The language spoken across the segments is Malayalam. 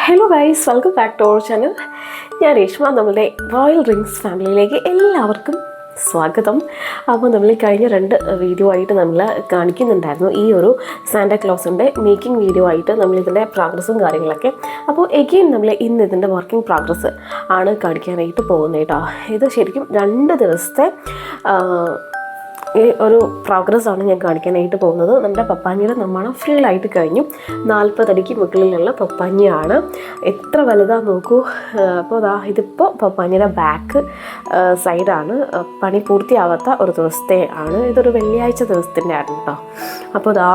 Hello guys welcome back to our channel ഞാൻ രേഷ്മ നമ്മളുടെ റോയൽ റിങ്സ് ഫാമിലിയിലേക്ക് എല്ലാവർക്കും സ്വാഗതം. അപ്പോൾ നമ്മൾ കഴിഞ്ഞ രണ്ട് വീഡിയോ ആയിട്ട് നമ്മൾ കാണിക്കുന്നുണ്ടായിരുന്നു. ഈ ഒരു സാന്റാ ക്ലോസിന്റെ മേക്കിംഗ് വീഡിയോ ആയിട്ട് നമ്മൾ ഇതിന്റെ പ്രോഗ്രസ്സും കാര്യങ്ങളൊക്കെ. അപ്പോൾ എഗെയിൻ നമ്മൾ ഇന്ന് ഇതിന്റെ വർക്കിംഗ് പ്രോഗ്രസ് ആണ് കാണിക്കാനായിട്ട് പോകുന്നത് കേട്ടോ. ഇത് ശരിക്കും രണ്ട് ദിവസത്തെ ഈ ഒരു പ്രോഗ്രസ് ആണ് ഞാൻ കാണിക്കാനായിട്ട് പോകുന്നത്. നമ്മുടെ പപ്പാഞ്ഞിയുടെ നിർമ്മാണം ഫുൾ ആയിട്ട് കഴിഞ്ഞു. നാൽപ്പതടിക്ക് മുകളിലുള്ള പപ്പാഞ്ഞിയാണ് എത്ര വലുതാണ് നോക്കൂ. അപ്പോൾ അതാ ഇതിപ്പോൾ പപ്പാഞ്ഞിയുടെ ബാക്ക് സൈഡാണ് പണി പൂർത്തിയാവാത്ത ഒരു ദിവസത്തെ ആണ്. ഇതൊരു വെള്ളിയാഴ്ച ദിവസത്തിന്റെ ആണ് കേട്ടോ അപ്പോൾ അതാ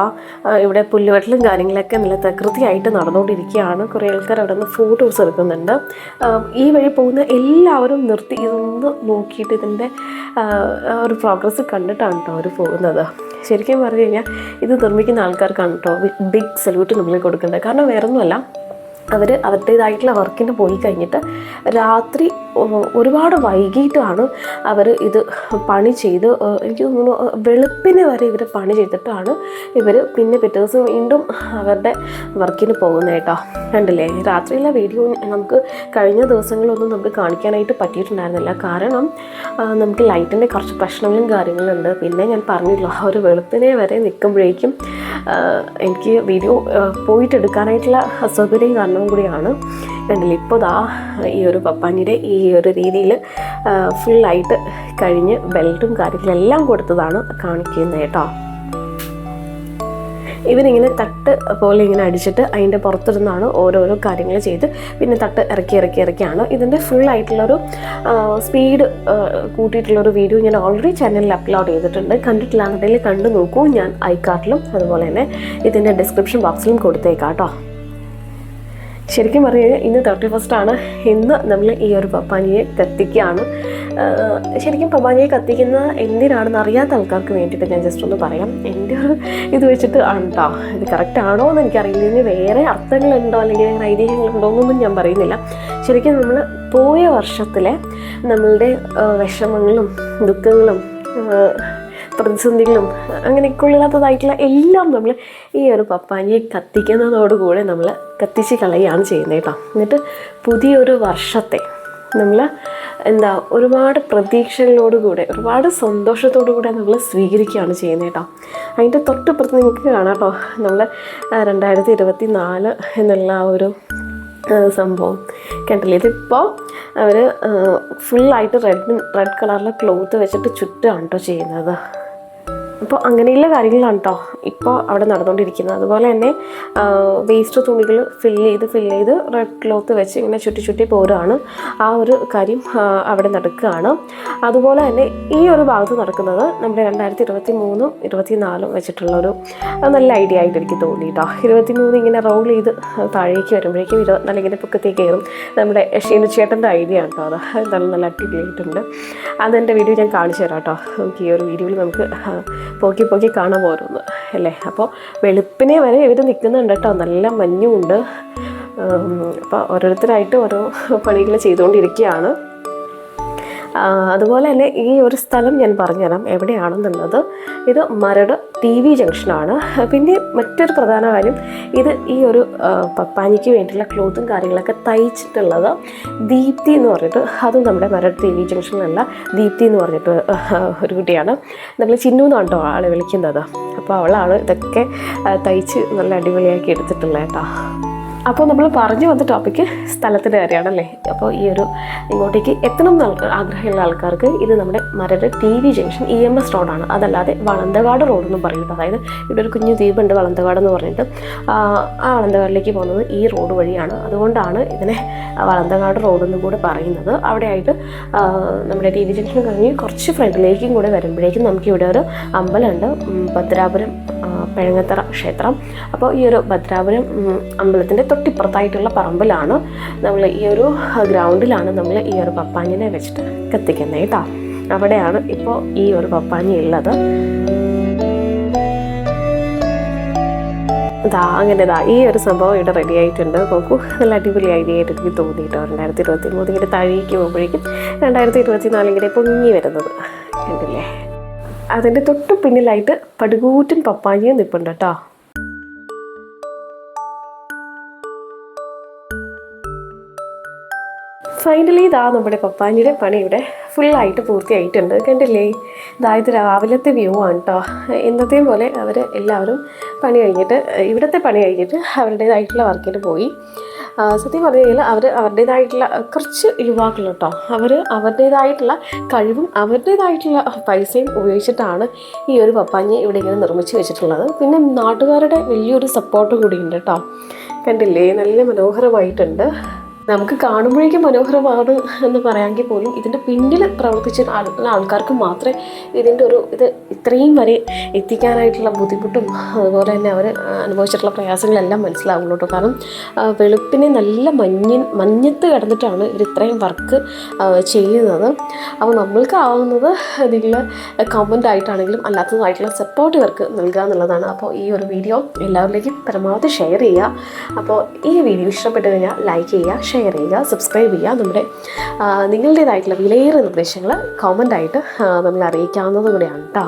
ഇവിടെ പുല്ലുവെട്ടലും കാര്യങ്ങളൊക്കെ നല്ല തകൃതിയായിട്ട് നടന്നുകൊണ്ടിരിക്കുകയാണ്. കുറേ ആൾക്കാർ അവിടെ നിന്ന് ഫോട്ടോസ് എടുക്കുന്നുണ്ട്. ഈ വഴി പോകുന്ന എല്ലാവരും നിർത്തി ഇതൊന്ന് നോക്കിയിട്ട് ഇതിന്റെ ഒരു പ്രോഗ്രസ് കണ്ടിട്ടാണ് കേട്ടോ അവർ പോകുന്നത്. ശരിക്കും പറഞ്ഞു കഴിഞ്ഞാൽ ഇത് നിർമ്മിക്കുന്ന ആൾക്കാർക്കാണ് കേട്ടോ ബിഗ് സല്യൂട്ട് നമ്മൾ കൊടുക്കേണ്ടത്. കാരണം വേറൊന്നുമല്ല അവർ അവരുടേതായിട്ടുള്ള വർക്കിന് പോയി കഴിഞ്ഞിട്ട് രാത്രി ഒരുപാട് വൈകിട്ടാണ് അവർ ഇത് പണി ചെയ്ത് എനിക്ക് തോന്നുന്നു വെളുപ്പിന് വരെ ഇവർ പണി ചെയ്തിട്ടാണ് ഇവർ പിന്നെ പിറ്റേ ദിവസം വീണ്ടും അവരുടെ വർക്കിന് പോകുന്നത് കേട്ടോ. കണ്ടില്ലേ? രാത്രിയിലെ വീഡിയോ നമുക്ക് കഴിഞ്ഞ ദിവസങ്ങളൊന്നും നമുക്ക് കാണിക്കാനായിട്ട് പറ്റിയിട്ടുണ്ടായിരുന്നില്ല. കാരണം നമുക്ക് ലൈറ്റിന്റെ കുറച്ച് പ്രശ്നങ്ങളും കാര്യങ്ങളും ഉണ്ട് പിന്നെ ഞാൻ പറഞ്ഞല്ലോ ഒരു വെളുപ്പിനെ വരെ നിൽക്കുമ്പോഴേക്കും എനിക്ക് വീഡിയോ പോയിട്ടെടുക്കാനായിട്ടുള്ള അസൗകര്യം കാരണവും കൂടിയാണ്. കണ്ടില്ലേ ഇപ്പോൾ ദാ ഈ ഒരു പപ്പാനിയുടെ ഈ ഒരു രീതിയിൽ ഫുള്ളായിട്ട് കഴിഞ്ഞ് ബെൽറ്റും കാര്യങ്ങളെല്ലാം കൊടുത്തതാണ് കാണിക്കുന്നത് കേട്ടോ. ഇവരിങ്ങനെ തട്ട് പോലെ ഇങ്ങനെ അടിച്ചിട്ട് അതിന്റെ പുറത്തിരുന്നാണ് ഓരോരോ കാര്യങ്ങൾ ചെയ്ത് പിന്നെ തട്ട് ഇറക്കി ഇറക്കി ഇറക്കിയാണ്. ഇതിന്റെ ഫുൾ ആയിട്ടുള്ളൊരു സ്പീഡ് കൂട്ടിയിട്ടുള്ളൊരു വീഡിയോ ഞാൻ ഓൾറെഡി ചാനലിൽ അപ്ലോഡ് ചെയ്തിട്ടുണ്ട്. കണ്ടിട്ടില്ലാന്നുണ്ടെങ്കിൽ കണ്ടു നോക്കൂ. ഞാൻ ഐ കാർട്ടിലും അതുപോലെ തന്നെ ഇതിന്റെ ഡിസ്ക്രിപ്ഷൻ ബോക്സിലും കൊടുത്തേക്കാം കേട്ടോ. ശരിക്കും പറഞ്ഞു കഴിഞ്ഞാൽ ഇന്ന് തേർട്ടി ഫസ്റ്റ് ആണ്. ഇന്ന് നമ്മൾ ഈ ഒരു പപ്പാനിയെ കത്തിക്കുകയാണ്. ശരിക്കും പപ്പാനിയെ കത്തിക്കുന്ന എന്തിനാണെന്ന് അറിയാത്ത ആൾക്കാർക്ക് വേണ്ടിയിട്ട് ഞാൻ ജസ്റ്റ് ഒന്ന് പറയാം. എന്റെ ഒരു ഇത് വെച്ചിട്ട് കേട്ടോ ഇത് കറക്റ്റ് ആണോ എന്ന് എനിക്കറിയില്ല. വേറെ അർത്ഥങ്ങളുണ്ടോ അല്ലെങ്കിൽ ഐതിഹ്യങ്ങളുണ്ടോ എന്നൊന്നും ഞാൻ പറയുന്നില്ല. ശരിക്കും നമ്മൾ പോയ വർഷത്തിലെ നമ്മളുടെ വിഷമങ്ങളും ദുഃഖങ്ങളും പ്രതിസന്ധികളും അങ്ങനെ അങ്ങനെയൊക്കെയുള്ളതായിട്ടുള്ള എല്ലാം നമ്മൾ ഈ ഒരു പപ്പാനിയെ കത്തിക്കുന്നതോടുകൂടെ നമ്മൾ കത്തിച്ച് കളയുകയാണ് ചെയ്യുന്നത് കേട്ടോ. എന്നിട്ട് പുതിയൊരു വർഷത്തെ നമ്മൾ എന്താ ഒരുപാട് പ്രതീക്ഷകളോടുകൂടെ ഒരുപാട് സന്തോഷത്തോടു കൂടെ നമ്മൾ സ്വീകരിക്കുകയാണ് ചെയ്യുന്നത് കേട്ടോ. അതിന്റെ തൊട്ടപ്പുറത്ത് നിങ്ങൾക്ക് കാണാം കേട്ടോ നമ്മൾ രണ്ടായിരത്തി ഇരുപത്തി നാല് എന്നുള്ള ആ ഒരു സംഭവം കണ്ടില്ലേ? ഇതിപ്പോൾ അവർ ഫുള്ളായിട്ട് റെഡ് റെഡ് കളറിലെ ക്ലോത്ത് വെച്ചിട്ട് ചുറ്റാണ് കേട്ടോ ചെയ്യുന്നത്. അപ്പോൾ അങ്ങനെയുള്ള കാര്യങ്ങളാണ് കേട്ടോ ഇപ്പോൾ അവിടെ നടന്നുകൊണ്ടിരിക്കുന്നത് അതുപോലെ തന്നെ വേസ്റ്റ് തുണികൾ ഫില്ല് ചെയ്ത് ഫില്ല് ചെയ്ത് റെഡ് ക്ലോത്ത് വെച്ച് ഇങ്ങനെ ചുറ്റി ചുറ്റി പോരുകയാണ് ആ ഒരു കാര്യം അവിടെ നടക്കുകയാണ്. അതുപോലെ തന്നെ ഈ ഒരു ഭാഗത്ത് നടക്കുന്നത് നമ്മുടെ രണ്ടായിരത്തി ഇരുപത്തി മൂന്നും ഇരുപത്തി നാലും വെച്ചിട്ടുള്ളൊരു ആ, നല്ല ഐഡിയ ആയിട്ട് എനിക്ക് തോന്നി കേട്ടോ ഇരുപത്തി മൂന്ന് ഇങ്ങനെ റോൾ ചെയ്ത് താഴേക്ക് വരുമ്പോഴേക്കും ഇരുപത്തിനാല് ഇങ്ങനെ പൊക്കത്തേക്ക് കയറും. നമ്മുടെ ഷീനു ചേട്ടന്റെ ഐഡിയ ആണ് കേട്ടോ അത്. നല്ല നല്ല അടിപൊളിയായിട്ടുണ്ട്. അതെന്റെ വീഡിയോ ഞാൻ കാണിച്ചു തരാം കേട്ടോ നമുക്ക് ഈ ഒരു വീഡിയോയിൽ നമുക്ക് പോക്കി പോക്കി കാണാൻ പോരുന്നു അല്ലേ? അപ്പോൾ വെളുപ്പിനെ വരെ ഇവർ നിൽക്കുന്നുണ്ട് കേട്ടോ. നല്ല മഞ്ഞുമുണ്ട്. അപ്പോൾ ഓരോരുത്തരായിട്ട് ഓരോ പണികൾ ചെയ്തുകൊണ്ടിരിക്കുകയാണ്. അതുപോലെ തന്നെ ഈ ഒരു സ്ഥലം ഞാൻ പറഞ്ഞുതരാം എവിടെയാണെന്നുള്ളത്. ഇത് മരട് ടി വി ജംഗ്ഷനാണ്. പിന്നെ മറ്റൊരു പ്രധാന കാര്യം ഇത് ഈ ഒരു പപ്പാനിക്ക് വേണ്ടിയുള്ള ക്ലോത്തും കാര്യങ്ങളൊക്കെ തയ്ച്ചിട്ടുള്ളത് ദീപ്തി എന്ന് പറഞ്ഞിട്ട് അതും നമ്മുടെ മരട് ടി വി ജംഗ്ഷനിലുള്ള ദീപ്തി എന്ന് പറഞ്ഞിട്ട് ഒരു കുട്ടിയാണ്. നമ്മൾ ചിന്നു എന്ന് കേട്ടോ ആളെ വിളിക്കുന്നത്. അപ്പോൾ അവളാണ് ഇതൊക്കെ തയ്ച്ച് നല്ല അടിപൊളിയാക്കി എടുത്തിട്ടുള്ളത് കേട്ടോ. അപ്പോൾ നമ്മൾ പറഞ്ഞു വന്ന ടോപ്പിക്ക് സ്ഥലത്തിന്റെ കാര്യമാണല്ലേ? അപ്പോൾ ഈ ഒരു ഇങ്ങോട്ടേക്ക് എത്തണം എന്ന് ആഗ്രഹമുള്ള ആൾക്കാർക്ക് ഇത് നമ്മുടെ Maradu T V junction E M S റോഡാണ്. അതല്ലാതെ വളന്തകാട് റോഡ് എന്ന് പറയുന്നത്. അതായത് ഇവിടെ ഒരു കുഞ്ഞു ദ്വീപുണ്ട് വളന്തകാട് എന്ന് പറഞ്ഞിട്ട്. ആ വളന്തകാടിലേക്ക് പോകുന്നത് ഈ റോഡ് വഴിയാണ്. അതുകൊണ്ടാണ് ഇതിനെ വളന്തകാട് റോഡ് എന്നും കൂടെ പറയുന്നത്. അവിടെയായിട്ട് നമ്മുടെ ടി വി ജംഗ്ഷൻ കഴിഞ്ഞ് കുറച്ച് ഫ്രണ്ടിലേക്കും കൂടെ വരുമ്പോഴേക്കും നമുക്കിവിടെ ഒരു അമ്പലമുണ്ട്. ഭദ്രാപുരം പെഴങ്ങത്തറ ക്ഷേത്രം. അപ്പോൾ ഈ ഒരു ഭദ്രാപുരം അമ്പലത്തിന്റെ തൊട്ടിപ്പുറത്തായിട്ടുള്ള പറമ്പിലാണ് നമ്മൾ ഈ ഒരു ഗ്രൗണ്ടിലാണ് നമ്മൾ ഈ ഒരു പപ്പാഞ്ഞിനെ വെച്ചിട്ട് കത്തിക്കുന്നത് കേട്ടോ. അവിടെയാണ് ഇപ്പോൾ ഈ ഒരു പപ്പാഞ്ഞി ഉള്ളത്. ഇതാ അങ്ങനെ ഇതാ ഈ ഒരു സംഭവം ഇവിടെ റെഡി ആയിട്ടുണ്ട്. നോക്കൂ നല്ല അടിപൊളി ഐഡിയ ആയിട്ട് എനിക്ക് തോന്നിയിട്ടോ. രണ്ടായിരത്തി ഇരുപത്തി മൂന്നിങ്ങനെ താഴേക്ക് പോകുമ്പോഴേക്കും രണ്ടായിരത്തി ഇരുപത്തി നാലിങ്ങനെ പൊങ്ങി വരുന്നത്. കണ്ടില്ലേ? അതിന്റെ തൊട്ട് പിന്നിലായിട്ട് പടുകൂറ്റൻ പപ്പായയും നിൽപ്പുണ്ട് കേട്ടോ. ഫൈനലി ഇതാ നമ്മുടെ പപ്പാഞ്ഞിയുടെ പണി ഇവിടെ ഫുള്ളായിട്ട് പൂർത്തിയായിട്ടുണ്ട്. കണ്ടില്ലേ? ഇതായത് രാവിലത്തെ വ്യൂ ആണ് കേട്ടോ എന്നത്തെയും പോലെ അവർ എല്ലാവരും പണി കഴിഞ്ഞിട്ട് ഇവിടുത്തെ പണി കഴിഞ്ഞിട്ട് അവരുടേതായിട്ടുള്ള വർക്കിന് പോയി. സത്യം പറഞ്ഞു കഴിഞ്ഞാൽ അവർ അവരുടേതായിട്ടുള്ള കുറച്ച് യുവാക്കൾ കേട്ടോ അവർ അവരുടേതായിട്ടുള്ള കഴിവും അവരുടേതായിട്ടുള്ള പൈസയും ഉപയോഗിച്ചിട്ടാണ് ഈ ഒരു പപ്പാഞ്ഞി ഇവിടെ ഇങ്ങനെ നിർമ്മിച്ച് വെച്ചിട്ടുള്ളത്. പിന്നെ നാട്ടുകാരുടെ വലിയൊരു സപ്പോർട്ട് കൂടിയുണ്ട് കേട്ടോ. കണ്ടില്ലേ? നല്ല മനോഹരമായിട്ടുണ്ട്. നമുക്ക് കാണുമ്പോഴേക്കും മനോഹരമാണ് എന്ന് പറയാമെങ്കിൽ പോലും ഇതിന്റെ പിന്നിൽ പ്രവർത്തിച്ച ആൾ- ആൾക്കാർക്ക് മാത്രമേ ഇതിന്റെ ഒരു ഇത് ഇത്രയും വരെ എത്തിക്കാനായിട്ടുള്ള ബുദ്ധിമുട്ടും അതുപോലെ തന്നെ അവർ അനുഭവിച്ചിട്ടുള്ള പ്രയാസങ്ങളെല്ലാം മനസ്സിലാവുള്ളൂ കാരണം വെളുപ്പിനെ നല്ല മഞ്ഞ മഞ്ഞത്ത് കിടന്നിട്ടാണ് ഇവർ ഇത്രയും വർക്ക് ചെയ്യുന്നത്. അപ്പോൾ നമ്മൾക്ക് ആവുന്നത് നിങ്ങൾ കമന്റ് ആയിട്ടാണെങ്കിലും അല്ലാത്തതായിട്ടുള്ള സപ്പോർട്ട് ഇവർക്ക് നൽകുക എന്നുള്ളതാണ്. അപ്പോൾ ഈ ഒരു വീഡിയോ എല്ലാവരിലേക്കും പരമാവധി ഷെയർ ചെയ്യുക. അപ്പോൾ ഈ വീഡിയോ ഇഷ്ടപ്പെട്ട് കഴിഞ്ഞാൽ ലൈക്ക് ചെയ്യുക ഷെയർ ചെയ്യുക സബ്സ്ക്രൈബ് ചെയ്യുക. നമ്മുടെ നിങ്ങളുടേതായിട്ടുള്ള വിലയേറിയ നിർദ്ദേശങ്ങൾ കോമന്റായിട്ട് നമ്മൾ അറിയിക്കാവുന്നത് കൂടെയാണ് കേട്ടോ